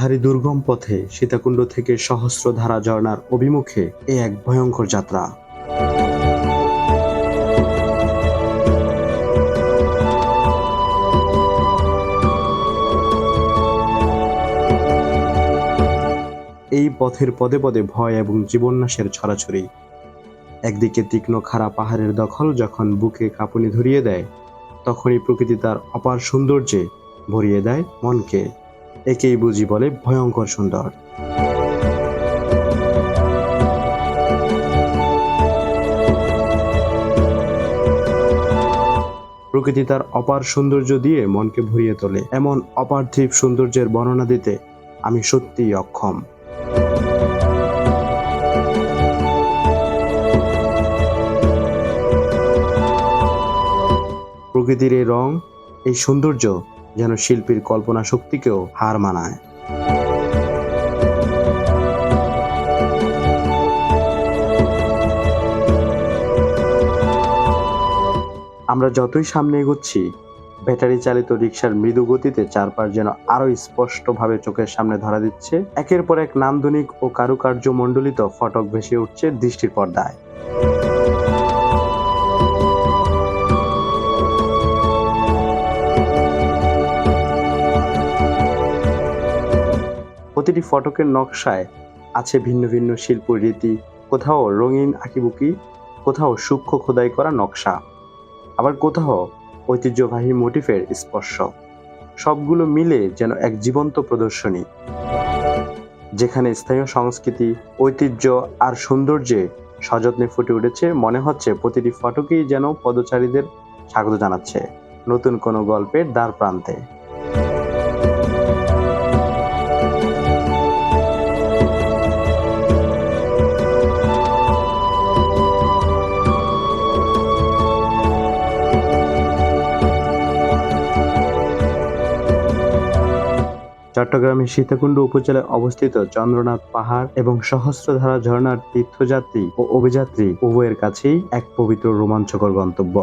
পাহাড়ি দুর্গম পথে সীতাকুণ্ড থেকে সহস্রধারা ঝর্ণার অভিমুখে এ এক ভয়ঙ্কর যাত্রা। এই পথের পদে পদে ভয় এবং জীবন্যাসের ছড়াছড়ি। একদিকে তীক্ষ্ণ খাড়া পাহাড়ের দখল যখন বুকে কাঁপুনি ধরিয়ে দেয়, তখনই প্রকৃতি তার অপার সৌন্দর্যে ভরিয়ে দেয় মনকে। একেই বুঝি বলে ভয়ঙ্কর সুন্দর। প্রকৃতি তার অপার সৌন্দর্য দিয়ে মনকে ভরিয়ে তোলে। এমন অপার্থিব সৌন্দর্যের বর্ণনা দিতে আমি সত্যিই অক্ষম। প্রকৃতির এই রং, এই সৌন্দর্য যেন শিল্পীর কল্পনা শক্তিকেও হার মানায়। আমরা যতই সামনে এগোচ্ছি ব্যাটারি চালিত রিক্সার মৃদু গতিতে চারপাশ যেন আরও স্পষ্টভাবে চোখের সামনে ধরা দিচ্ছে, একের পর এক নান্দনিক ও কারুকার্য মণ্ডলিত ফটক ভেসে উঠছে দৃষ্টির পর্দায়। প্রতিটি ফটকের নকশায় আছে ভিন্ন ভিন্ন শিল্প রীতি, কোথাও রঙিন আঁকিবুকি, কোথাও সূক্ষ্ম খোদাই করা নকশা, আবার কোথাও ঐতিহ্যবাহী মোটিফের স্পর্শ। সবগুলো মিলে যেন এক জীবন্ত প্রদর্শনী, যেখানে স্থানীয় সংস্কৃতি, ঐতিহ্য আর সৌন্দর্যে সযত্নে ফুটে উঠেছে, মনে হচ্ছে প্রতিটি ফটকেই যেন পদচারীদের স্বাগত জানাচ্ছে। নতুন কোনো গল্পের দ্বার প্রান্তে। চট্টগ্রামের সীতাকুণ্ড উপজেলায় অবস্থিত চন্দ্রনাথ পাহাড় এবং সহস্রধারা ঝর্ণার তীর্থযাত্রী ও অভিযাত্রী উভয়ের কাছেই এক পবিত্র রোমাঞ্চকর গন্তব্য।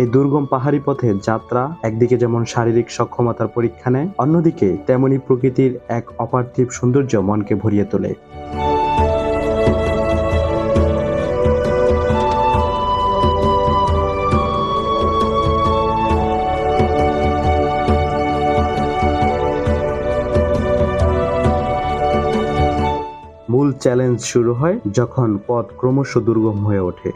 এই দুর্গম পাহাড়ি পথে যাত্রা একদিকে যেমন শারীরিক সক্ষমতার পরীক্ষা নেয়, অন্যদিকে তেমনি প্রকৃতির এক অপার্থিব সৌন্দর্য মনকে ভরিয়ে তোলে। চ্যালেঞ্জ শুরু হয় যখন পথ ক্রমশ দুর্গম হয়ে ওঠে।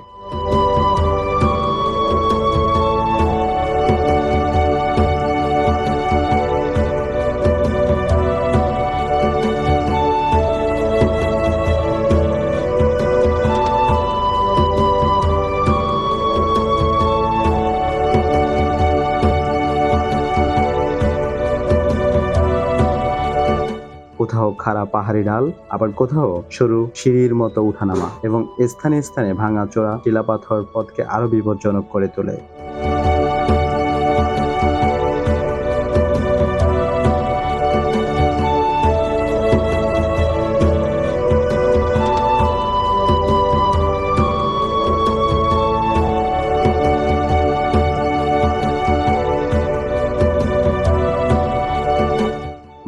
খাড়া পাহাড়ি ডাল, আবার কোথাও সরু সিঁড়ির মতো উঠানামা এবং স্থানে স্থানে ভাঙা চোরা টিলাপাথর পথকে আরও বিপজ্জনক করে তোলে।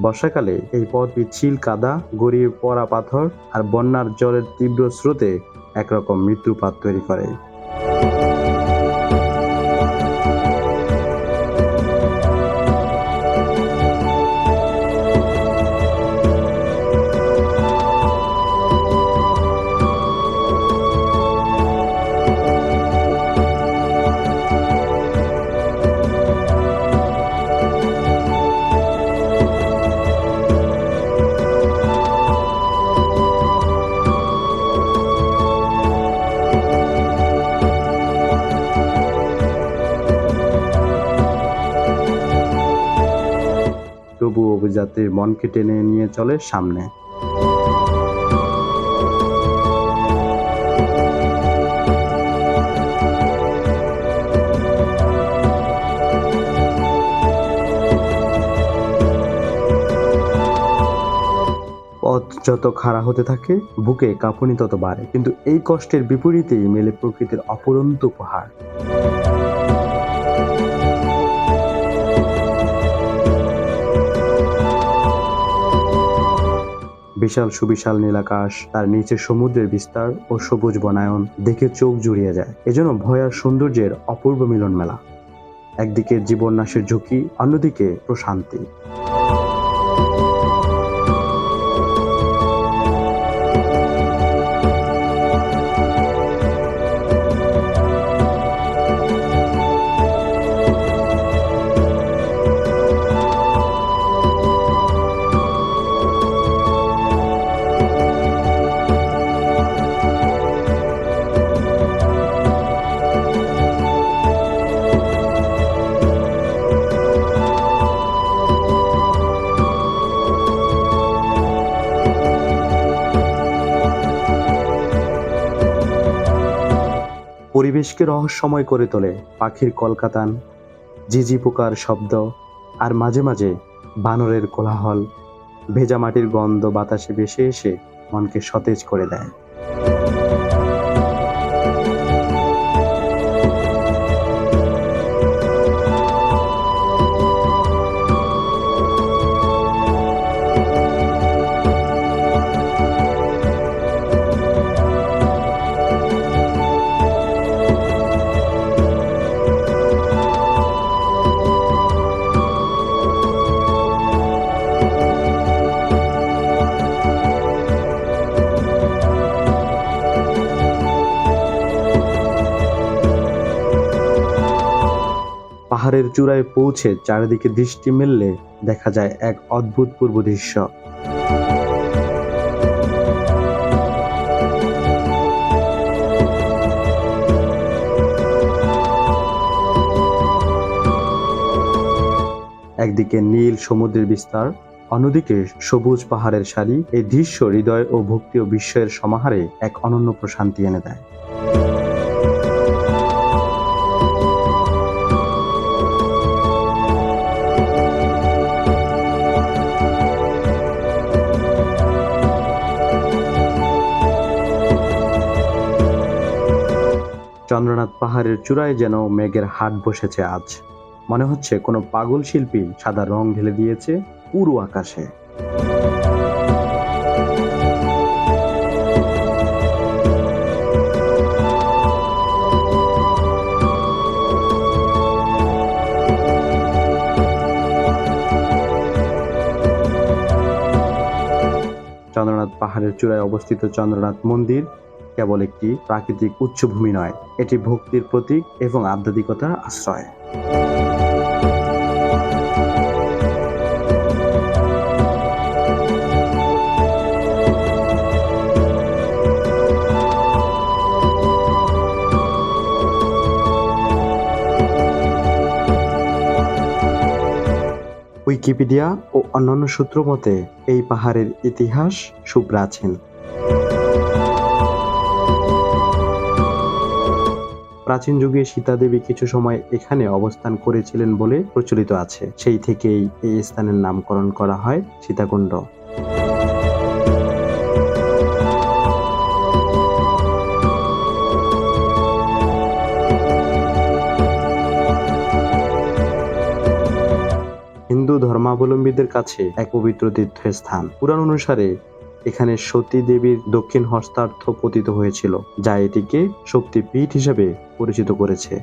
বর্ষাকালে এই পথটি পিচ্ছিল কাদা, গড়িয়ে পড়া পাথর আর বন্যার জলের তীব্র স্রোতে একরকম মৃত্যুপাত তৈরি করে। অভিযাত্রীর মনকে টেনে নিয়ে চলে সামনে। পথ যত খাড়া হতে থাকে, বুকে কাঁপুনি তত বাড়ে। কিন্তু এই কষ্টের বিপরীতেই মেলে প্রকৃতির অপরন্ত উপহার। বিশাল সুবিশাল নীলাকাশ তার নিচে সমুদ্রের বিস্তার ও সবুজ বনায়ন দেখে চোখ জুড়িয়ে যায়। এজন্য ভয় আর সৌন্দর্যের অপূর্ব মিলন মেলা একদিকে জীবন নাশের ঝুঁকি, অন্যদিকে প্রশান্তি। পরিবেশকে রহস্যময় করে তোলে পাখির কলকাতান, জিজি পোকার শব্দ আর মাঝে মাঝে বানরের কোলাহল। ভেজা মাটির গন্ধ বাতাসে ভেসে এসে মনকে সতেজ করে দেয়। পাহাড়ের চূড়ায় পৌঁছে চারিদিকে দৃষ্টি মেললে দেখা যায় এক অদ্ভুত পূর্ব দৃশ্য। একদিকে নীল সমুদ্রের বিস্তার, অন্যদিকে সবুজ পাহাড়ের সারি। এই দৃশ্য হৃদয় ও ভক্তি ও বিস্ময়ের সমাহারে এক অনন্য প্রশান্তি এনে দেয়। চন্দ্রনাথ পাহাড়ের চূড়ায় যেন মেঘের হাট বসেছে আজ। মনে হচ্ছে কোনো পাগল শিল্পী সাদা রং ঢেলে দিয়েছে পুরো আকাশে। চন্দ্রনাথ পাহাড়ের চূড়ায় অবস্থিত চন্দ্রনাথ মন্দির কেবল একটি প্রাকৃতিক উচ্চভূমি নয়, এটি ভক্তির প্রতীক এবং আধ্যাত্মিকতার আশ্রয়। উইকিপিডিয়া ও অন্যান্য সূত্র মতে, এই পাহাড়ের ইতিহাস সুপ্রাচীন। প্রাচীন যুগে সীতা দেবী কিছু সময় এখানে অবস্থান করেছিলেন বলে প্রচলিত আছে। সেই থেকেই এই স্থানের নামকরণ করা হয় সীতাকুণ্ড। হিন্দু ধর্মাবলম্বীদের কাছে এক পবিত্র তীর্থস্থান। পুরাণ অনুসারে এখানে সতী দেবীর দক্ষিণ হস্তার্থ পতিত হয়েছিল, যা এটিকে শক্তিপীঠ হিসেবে পরিচিত করেছে।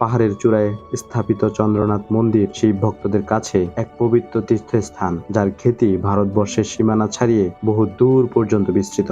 পাহাড়ের চূড়ায় স্থাপিত চন্দ্রনাথ মন্দির সেই ভক্তদের কাছে এক পবিত্র তীর্থস্থান, যার খ্যাতি ভারতবর্ষের সীমানা ছাড়িয়ে বহু দূর পর্যন্ত বিস্তৃত।